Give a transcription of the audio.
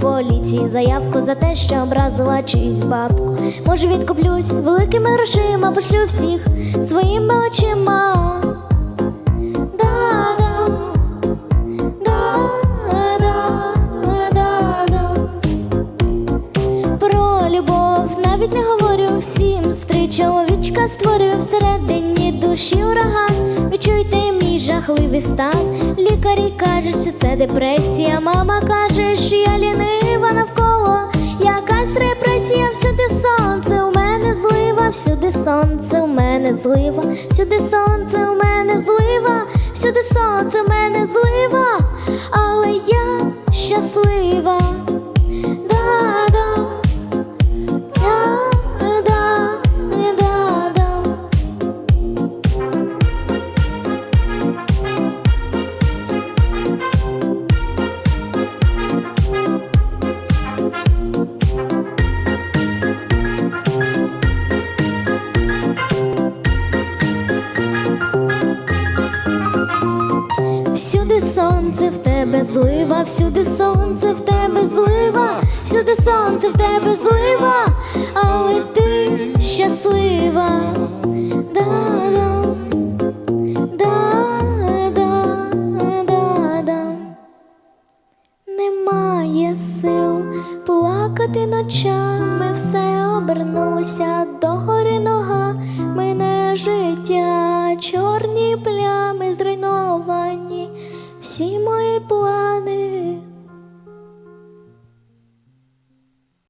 поліції заявку за те, що образила чиюсь бабку. Може, відкуплюсь великими грошима, пошлю всіх своїми очима. Навіть не говорю всім. Стри чоловічка створюю всередині душі ураган. Відчуйте мій жахливий стан. Лікарі кажуть, що це депресія. Мама каже, що я лінива навколо. Якась репресія, всюди сонце, у мене злива, всюди сонце, у мене злива, всюди сонце, у мене злива, всюди сонце, у мене злива, Всюди сонце в тебе злива, всюди сонце в тебе злива, всюди сонце в тебе злива, але ти щаслива. Да-да, да-да, да-да. Немає сил плакати ночами, все обернулося